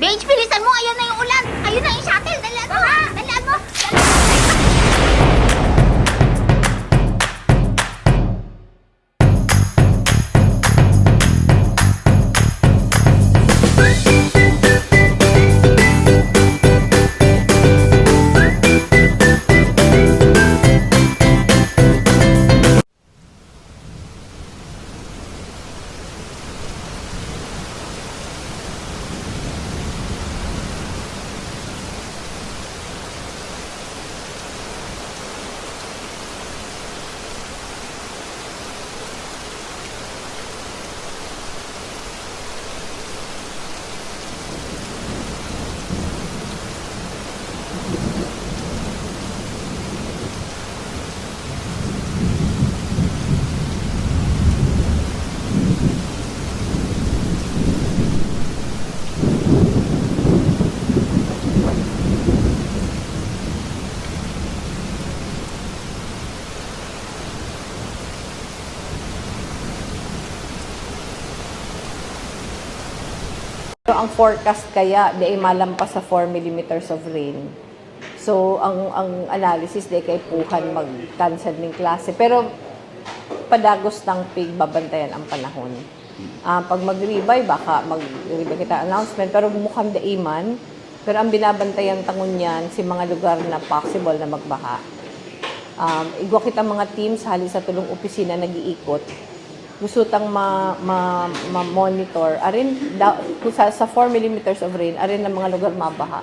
Beige, bilisan mo. Ayun na yung ulan. Ayun na yung shuttle. Dalaan mo. Dalaan mo. So, ang forecast kaya, di ay malampas sa 4 millimeters of rain. So, ang ang analysis, di kay puhan mag-cancel ng klase. Pero, padagos ng pig, babantayan ang panahon. Ah, pag mag-rebay, baka mag-rebay kita announcement. Pero mukhang daiman. Pero ang binabantayan tangon yan, si mga lugar na possible na magbaha. Um, igwa kita mga teams, hali sa tulong opisina, nag-iikot gusto tang ma, ma, ma-monitor arin da, sa, sa 4 millimeters of rain arin ng mga lugar mabaha.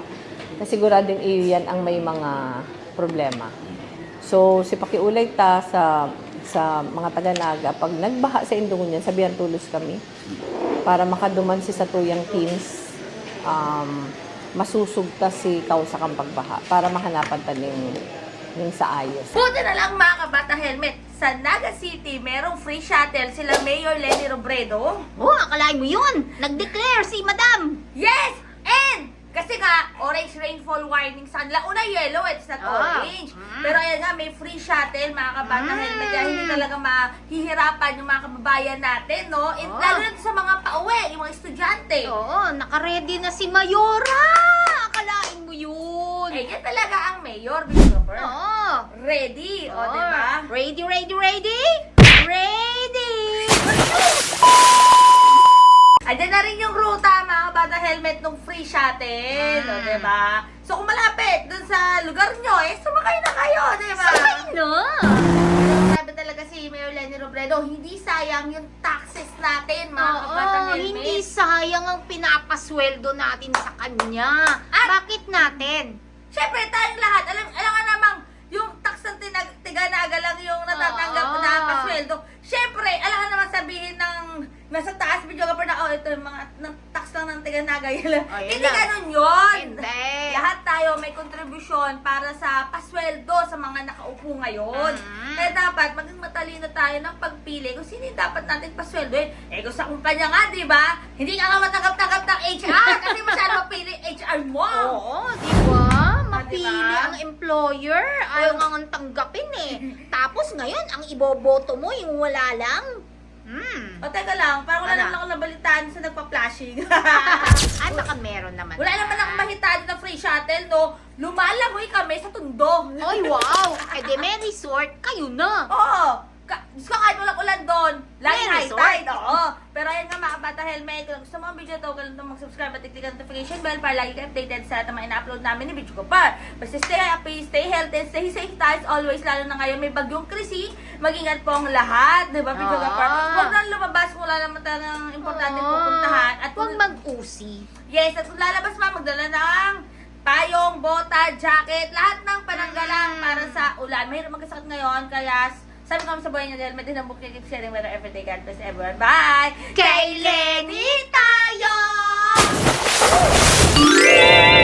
Na siguradong iyo yan ang may mga problema. So si pakiulay ta sa sa mga taga-naga pag nagbaha sa Indungan yan sabihan tulos kami para makaduman si sa tuyang teams um, masusug ta si kausa kang pagbaha para mahanapan ta ning, ning sa ayos Buti na lang mga kabata helmet. Sa Naga City, merong free shuttle sila Mayor Lenny Robredo. Oh, akalain mo yun. Nag-declare si Madam. Yes! And, kasi nga, orange rainfall warning sa kanila. Una yellow, it's not Ah. orange. Mm. Pero ayan nga, may free shuttle, mga kabata Mm. helmet. Kaya hindi talaga mahihirapan yung mga kababayan natin, no? And, Ah. Lalo na sa mga pauwi, yung mga estudyante. Oo, naka-ready na si Mayora. Yan talaga ang mayor, Christopher. Oo. Ready, o, Oo. diba? Ready, ready, ready? Ready! Andyan na rin yung ruta, mga bata helmet nung free shuttle, Mm. o, diba? So, kung malapit dun sa lugar nyo, eh, sumakay na kayo, diba? Sabay na! Sabi talaga si Mayor Lenny Robredo, hindi sayang yung taxes natin, mga kabata Oo, helmet. hindi sayang ang pinapasweldo natin sa kanya. At- Bakit natin? Siyempre, tayong lahat, alam, alam nga namang, yung tax ng tinag, tiganaga lang yung natatanggap Oo. na pasweldo. Siyempre, alam nga naman sabihin ng nasa taas, video ka pa na, oh, ito yung mga ng tax lang ng tiganaga. Yun lang. Oh, yun Hindi lang. ganun yun. Hindi. Lahat tayo may kontribusyon para sa pasweldo sa mga nakaupo ngayon. Mhm. Kaya dapat maging matalino tayo ng pagpili kung sino yung dapat natin pasweldoin. Eh kung sa kumpanya nga, di ba? Hindi ka nga matanggap-tanggap ng HR kasi masyado mapili HR mo. Oo? Mapili diba? ang employer. Ayaw nga nga tanggapin eh. Tapos ngayon, ang iboboto mo, yung wala lang. Hmm. O teka lang, parang wala Ano? naman ako nabalitaan sa nagpa-flashing. Ay, baka meron naman. wala naman akong mahitaan na free shuttle, no? Lumalangoy kami sa tundo. Ay, wow! Eh, di may resort, kayo na. Oo. Diyos ko, kahit walang ulan doon, laging May high resort. tide. Oo. Pero ayan nga mga bata helmet, kung gusto mo ang video to, kailangan mo mag-subscribe at i-click ang notification bell para lagi ka updated sa lahat ng mga ina-upload namin ni Video Kopar. Basta stay happy, stay healthy, stay safe tayo as always, lalo na ngayon may bagyong krisi. Mag-ingat po ang lahat, di ba, Video Oo. Kopar? Huwag nang lumabas kung wala naman talagang importante Oo. pupuntahan. At Huwag kung, mag-usi. yes, at kung lalabas ma, magdala ng payong, bota, jacket, lahat ng pananggalang Mm. para sa ulan. Mahirap magkasakit ngayon, kaya sabi ko sa buhay niyo dahil madinang book keep sharing with whether everyday. God bless everyone. Bye! Kay Lenny tayo! Yeah!